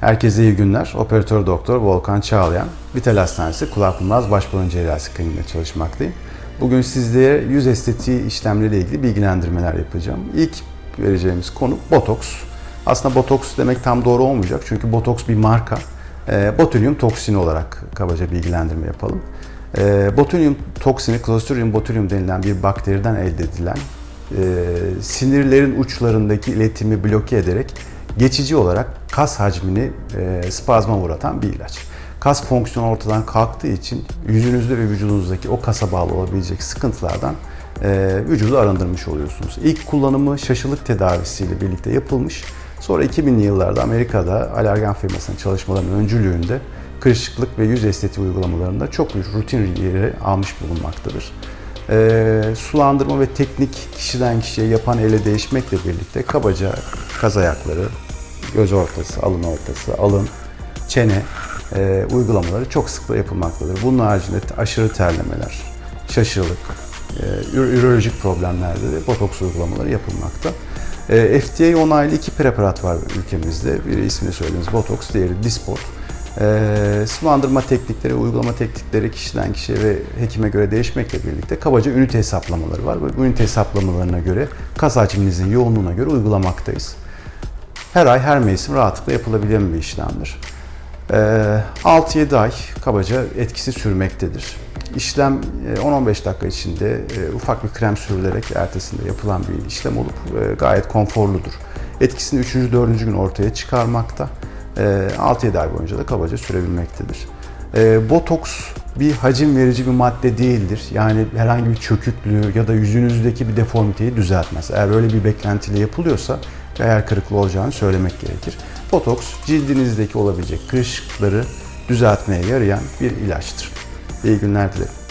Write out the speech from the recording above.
Herkese iyi günler. Operatör doktor Volkan Çağlayan. Vital Hastanesi Kulak Burun Baş Burun Cerrahisi Kliniğinde çalışmaktayım. Bugün sizlere yüz estetiği işlemleriyle ilgili bilgilendirmeler yapacağım. İlk vereceğimiz konu botoks. Aslında botoks demek tam doğru olmayacak çünkü botoks bir marka. E, botulium toksini olarak kabaca bilgilendirme yapalım. E, botulium toksini, Clostridium botulium denilen bir bakteriden elde edilen e, sinirlerin uçlarındaki iletimi bloke ederek geçici olarak kas hacmini e, spazma uğratan bir ilaç. Kas fonksiyonu ortadan kalktığı için yüzünüzde ve vücudunuzdaki o kasa bağlı olabilecek sıkıntılardan e, vücudu arındırmış oluyorsunuz. İlk kullanımı şaşılık tedavisiyle birlikte yapılmış. Sonra 2000'li yıllarda Amerika'da alergen firmasının çalışmalarının öncülüğünde kırışıklık ve yüz estetiği uygulamalarında çok büyük rutin yeri almış bulunmaktadır. E, sulandırma ve teknik kişiden kişiye yapan ele değişmekle birlikte kabaca kaz ayakları, göz ortası, alın ortası, alın, çene e, uygulamaları çok sıkla yapılmaktadır. Bunun haricinde aşırı terlemeler, şaşırılık, e, ür- ürolojik problemlerde de botoks uygulamaları yapılmakta. E, FDA onaylı iki preparat var ülkemizde. Biri ismini söylediğimiz botoks, diğeri Dysport. E, sulandırma teknikleri, uygulama teknikleri kişiden kişiye ve hekime göre değişmekle birlikte kabaca ünite hesaplamaları var. Bu ünite hesaplamalarına göre kas hacminizin yoğunluğuna göre uygulamaktayız. Her ay her mevsim rahatlıkla yapılabilen bir işlemdir. Ee, 6-7 ay kabaca etkisi sürmektedir. İşlem e, 10-15 dakika içinde e, ufak bir krem sürülerek ertesinde yapılan bir işlem olup e, gayet konforludur. Etkisini 3. 4. gün ortaya çıkarmakta. E, 6-7 ay boyunca da kabaca sürebilmektedir. E, Botoks bir hacim verici bir madde değildir. Yani herhangi bir çöküklüğü ya da yüzünüzdeki bir deformiteyi düzeltmez. Eğer öyle bir beklentiyle yapılıyorsa hayal kırıklığı olacağını söylemek gerekir. Botoks cildinizdeki olabilecek kırışıklıkları düzeltmeye yarayan bir ilaçtır. İyi günler dilerim.